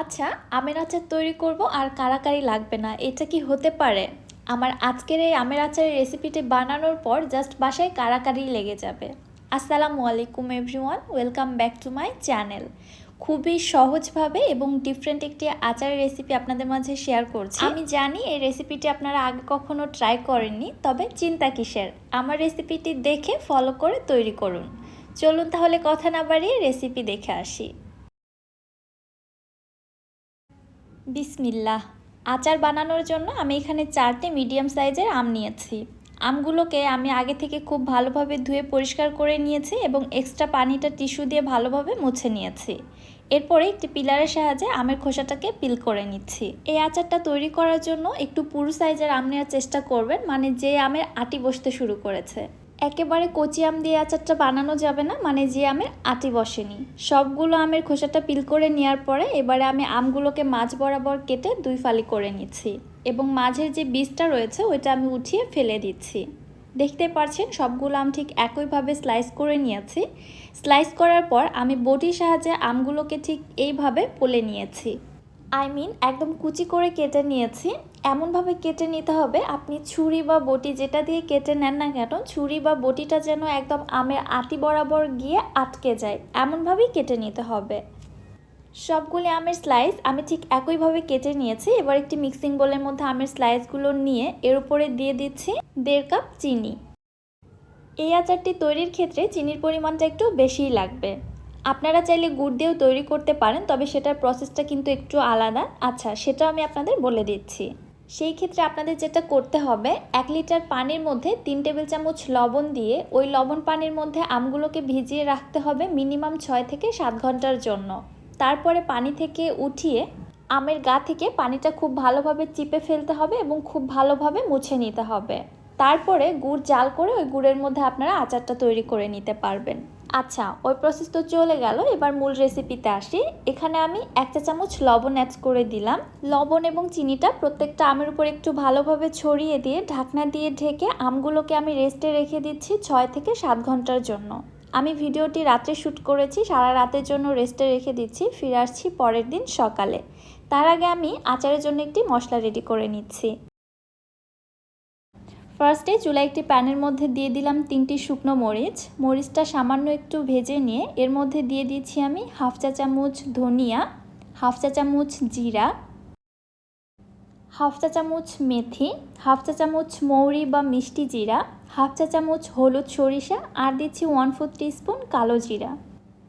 আচ্ছা আমের আচার তৈরি করব আর কারাকারি লাগবে না, এটা কি হতে পারে? আমার আজকের এই আমের আচারের রেসিপিটি বানানোর পর জাস্ট বাসায় কারাকারি লেগে যাবে। আসসালামু আলাইকুম everyone, welcome back to my channel. খুবই সহজভাবে এবং ডিফারেন্ট একটি আচারের রেসিপি আপনাদের মাঝে শেয়ার করছি। আমি জানি এই রেসিপিটি আপনারা আগে কখনো ট্রাই করেননি, তবে চিন্তা কিসের? আমার রেসিপিটি দেখে ফলো করে তৈরি করুন। চলুন তাহলে কথা না বাড়িয়ে রেসিপি দেখে আসি। বিসমিল্লাহ। আচার বানানোর জন্য আমি এখানে চারটে মিডিয়াম সাইজের আম নিয়েছি। আমগুলোকে আমি আগে থেকে খুব ভালোভাবে ধুয়ে পরিষ্কার করে নিয়েছি এবং এক্সট্রা পানিটা টিস্যু দিয়ে ভালোভাবে মুছে নিয়েছি। এরপরে একটি পিলারের সাহায্যে আমের খোসাটাকে পিল করে নিচ্ছি। এই আচারটা তৈরি করার জন্য একটু পুরু সাইজের আম নেওয়ার চেষ্টা করবেন মানে যে আমের আটি বসতে শুরু করেছে। একেবারে কচি আম দিয়ে আচারটা বানানো যাবে না মানে যে আমের আটি বসেনি। সবগুলো আমের খোসাটা পিল করে নেওয়ার পরে এবারে আমি আমগুলোকে মাছ বরাবর কেটে দুই ফালি করে নিচ্ছি এবং মাঝের যে বীজটা রয়েছে ওইটা আমি উঠিয়ে ফেলে দিচ্ছি। দেখতে পাচ্ছেন সবগুলো আম ঠিক একইভাবে স্লাইস করে নিয়েছি। স্লাইস করার পর আমি বটির সাহায্যে আমগুলোকে ঠিক এইভাবে পোলে নিয়েছি। আই মিন একদম কুচি করে কেটে নিয়েছি। এমনভাবে কেটে নিতে হবে, আপনি ছুরি বা বটি যেটা দিয়ে কেটে নেন না কেন, ছুরি বা বটিটা যেন একদম আমের আটি বরাবর গিয়ে আটকে যায়, এমনভাবেই কেটে নিতে হবে। সবগুলি আমের স্লাইস আমি ঠিক একইভাবে কেটে নিয়েছি, এবার একটি মিক্সিং বোলের মধ্যে আমের স্লাইসগুলো নিয়ে এর উপরে দিয়ে দিচ্ছি দেড় কাপ চিনি। এই আচারটি তৈরির ক্ষেত্রে চিনির পরিমাণটা একটু বেশিই লাগবে। আপনারা চাইলে গুড় দিয়েও তৈরি করতে পারেন, তবে সেটার প্রসেসটা কিন্তু একটু আলাদা। আচ্ছা সেটা আমি আপনাদের বলে দিচ্ছি। সেই ক্ষেত্রে আপনাদের যেটা করতে হবে, এক লিটার পানির মধ্যে তিন টেবিল চামচ লবণ দিয়ে ওই লবণ পানির মধ্যে আমগুলোকে ভিজিয়ে রাখতে হবে মিনিমাম ছয় থেকে সাত ঘণ্টার জন্য। তারপরে পানি থেকে উঠিয়ে আমের গা থেকে পানিটা খুব ভালোভাবে চিপে ফেলতে হবে এবং খুব ভালোভাবে মুছে নিতে হবে। তারপরে গুড় জাল করে ওই গুড়ের মধ্যে আপনারা আচারটা তৈরি করে নিতে পারবেন। আচ্ছা ওই প্রসেস তো চলে গেল। এবার মূল রেসিপিতে আসি। এখানে আমি এক চা চামচ লবণ অ্যাড করে দিলাম। লবণ এবং চিনিটা প্রত্যেকটা আমের উপর একটু ভালোভাবে ছড়িয়ে দিয়ে ঢাকনা দিয়ে ঢেকে আমগুলোকে আমি রেস্টে রেখে দিচ্ছি ছয় থেকে সাত ঘণ্টার জন্য। আমি ভিডিওটি রাত্রে শ্যুট করেছি, সারা রাতের জন্য রেস্টে রেখে দিচ্ছি। ফিরে আসছি পরের দিন সকালে। তার আগে আমি আচারের জন্য একটি মশলা রেডি করে নিচ্ছি। ফার্স্টে চুলা একটি প্যানের মধ্যে দিয়ে দিলাম তিনটি শুকনো মরিচ। মরিচটা সামান্য একটু ভেজে নিয়ে এর মধ্যে দিয়ে দিচ্ছি আমি হাফ চা চামচ ধনিয়া, হাফ চা চামচ জিরা, হাফ চা চামচ মেথি, হাফ চা চামচ মৌরি বা মিষ্টি জিরা, হাফ চা চামচ হলুদ সরিষা আর দিচ্ছি ওয়ান ফোর স্পুন কালো জিরা।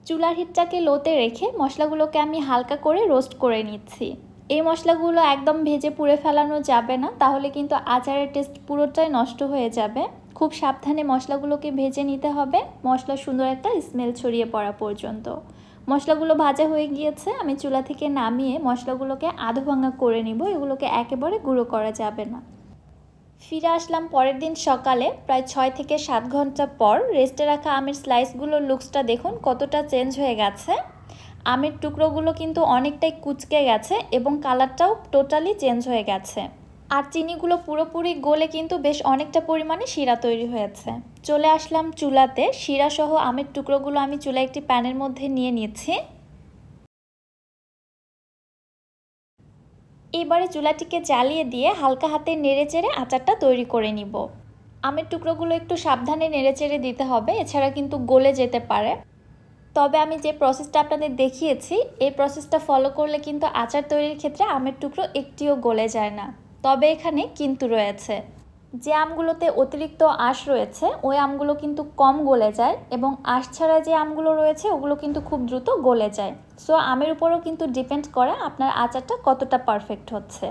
চুলার হিটটাকে লোতে রেখে মশলাগুলোকে আমি হালকা করে রোস্ট করে নিচ্ছি। এই মশলাগুলো একদম ভেজে পুড়ে ফেলানো যাবে না, তাহলে কিন্তু আচারের টেস্ট পুরোটাই নষ্ট হয়ে যাবে। খুব সাবধানে মশলাগুলোকে ভেজে নিতে হবে, মশলা সুন্দর একটা স্মেল ছড়িয়ে পড়া পর্যন্ত। মশলাগুলো ভাজা হয়ে গিয়েছে, আমি চুলা থেকে নামিয়ে মশলাগুলোকে আধো ভাঙা করে নিব, এগুলোকে একেবারে গুঁড়ো করা যাবে না। ফিরে আসলাম পরের দিন সকালে, প্রায় ছয় থেকে সাত ঘণ্টা পর রেস্টে রাখা আমের স্লাইসগুলোর লুকসটা দেখুন কতটা চেঞ্জ হয়ে গেছে। আমের টুকরোগুলো কিন্তু অনেকটাই কুচকে গেছে এবং কালারটাও টোটালি চেঞ্জ হয়ে গেছে। আর চিনিগুলো পুরোপুরি গলে কিন্তু বেশ অনেকটা পরিমাণে শিরা তৈরি হয়েছে। চলে আসলাম চুলাতে। শিরা সহ আমের টুকরোগুলো আমি চুলা একটি প্যানের মধ্যে নিয়ে নিচ্ছি। এবারে চুলাটিকে জ্বালিয়ে দিয়ে হালকা হাতে নেড়ে চেড়ে আচারটা তৈরি করে নিব। আমের টুকরোগুলো একটু সাবধানে নেড়ে চেড়ে দিতে হবে, এছাড়া কিন্তু গলে যেতে পারে। তবে আমি যে প্রসেসটা আপনাদের দেখিয়েছি, এই প্রসেসটা ফলো করলে কিন্তু আচার তৈরির ক্ষেত্রে আমের টুকরো একটিও গলে যায় না। তবে এখানে কিন্তু রয়েছে। যে আমগুলোতে অতিরিক্ত আঁশ রয়েছে, ওই আমগুলো কিন্তু কম গলে যায় এবং আঁশ ছাড়া যে আমগুলো রয়েছে, ওগুলো কিন্তু খুব দ্রুত গলে যায়। সো আমের উপরও কিন্তু ডিপেন্ড করে আপনার আচারটা কতটা পারফেক্ট হচ্ছে।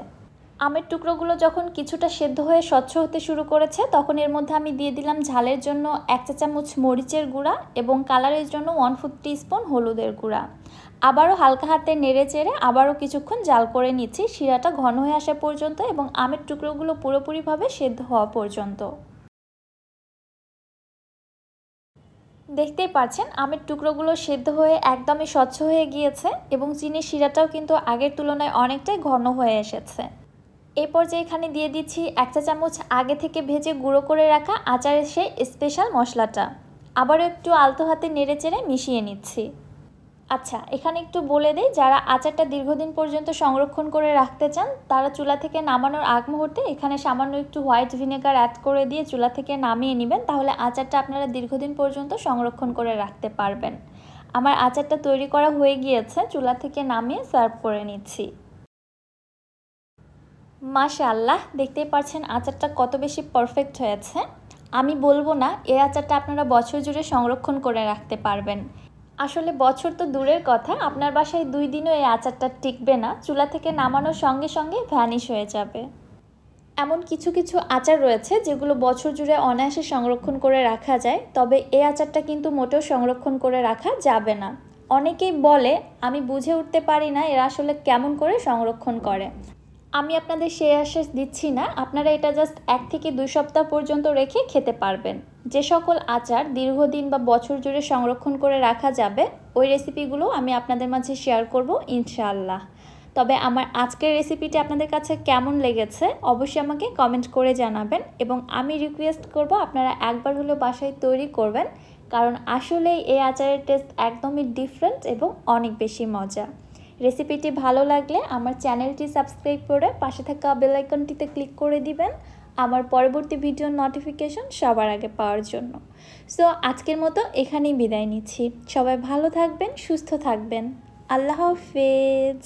আমের টুকরোগুলো যখন কিছুটা সেদ্ধ হয়ে স্বচ্ছ হতে শুরু করেছে, তখন এর মধ্যে আমি দিয়ে দিলাম ঝালের জন্য এক চা চামচ মরিচের গুঁড়া এবং কালারের জন্য ওয়ান ফোর স্পুন হলুদের গুঁড়া। আবারও হালকা হাতে নেড়ে চেড়ে আবারও কিছুক্ষণ জাল করে নিচ্ছি, শিরাটা ঘন হয়ে আসা পর্যন্ত এবং আমের টুকরোগুলো পুরোপুরিভাবে সেদ্ধ হওয়া পর্যন্ত। দেখতেই পাচ্ছেন আমের টুকরোগুলো সেদ্ধ হয়ে একদমই স্বচ্ছ হয়ে গিয়েছে এবং চিনির শিরাটাও কিন্তু আগের তুলনায় অনেকটাই ঘন হয়ে এসেছে। এই পর্যায়ে এখানে দিয়ে দিচ্ছি এক চা চামচ আগে থেকে ভেজে গুঁড়ো করে রাখা আচারের সেই স্পেশাল মশলাটা। আবারও একটু আলতো হাতে নেড়ে চেড়ে মিশিয়ে নিচ্ছি। আচ্ছা এখানে একটু বলে দিই, যারা আচারটা দীর্ঘদিন পর্যন্ত সংরক্ষণ করে রাখতে চান, তারা চুলা থেকে নামানোর আগ মুহূর্তে এখানে সামান্য একটু হোয়াইট ভিনেগার অ্যাড করে দিয়ে চুলা থেকে নামিয়ে নেবেন, তাহলে আচারটা আপনারা দীর্ঘদিন পর্যন্ত সংরক্ষণ করে রাখতে পারবেন। আমার আচারটা তৈরি করা হয়ে গিয়েছে, চুলা থেকে নামিয়ে সার্ভ করে নিচ্ছি। মাশাআল্লাহ, দেখতেই পাচ্ছেন আচারটা কত বেশি পারফেক্ট হয়েছে। আমি বলব না এই আচারটা আপনারা বছর জুড়ে সংরক্ষণ করে রাখতে পারবেন। আসলে বছর তো দূরের কথা, আপনার বাসায় দুই দিনও এই আচারটা টিকবে না, চুলা থেকে নামানোর সঙ্গে সঙ্গে ভ্যানিশ হয়ে যাবে। এমন কিছু কিছু আচার রয়েছে যেগুলো বছর জুড়ে অনায়াসে সংরক্ষণ করে রাখা যায়, তবে এই আচারটা কিন্তু মোটেও সংরক্ষণ করে রাখা যাবে না। অনেকেই বলে, আমি বুঝে উঠতে পারি না এরা আসলে কেমন করে সংরক্ষণ করে। আমি আপনাদের সেই আশ্বাস দিচ্ছি না। আপনারা এটা জাস্ট এক থেকে দুই সপ্তাহ পর্যন্ত রেখে খেতে পারবেন। যে সকল আচার দীর্ঘদিন বা বছর জুড়ে সংরক্ষণ করে রাখা যাবে, ওই রেসিপিগুলো আমি আপনাদের মাঝে শেয়ার করব ইনশাআল্লাহ। তবে আমার আজকের রেসিপিটি আপনাদের কাছে কেমন লেগেছে, অবশ্যই আমাকে কমেন্ট করে জানাবেন এবং আমি রিকোয়েস্ট করব আপনারা একবার হলেও বাসায় তৈরি করবেন, কারণ আসলেই এই আচারের টেস্ট একদমই ডিফারেন্ট এবং অনেক বেশি মজা। রেসিপিটি ভালো লাগলে আমার চ্যানেলটি সাবস্ক্রাইব করে পাশে থাকা বেলাইকনটিতে ক্লিক করে দিবেন আমার পরবর্তী ভিডিও নোটিফিকেশন সবার আগে পাওয়ার জন্য। সো আজকের মতো এখানেই বিদায় নিচ্ছি। সবাই ভালো থাকবেন, সুস্থ থাকবেন। আল্লাহ হাফেজ।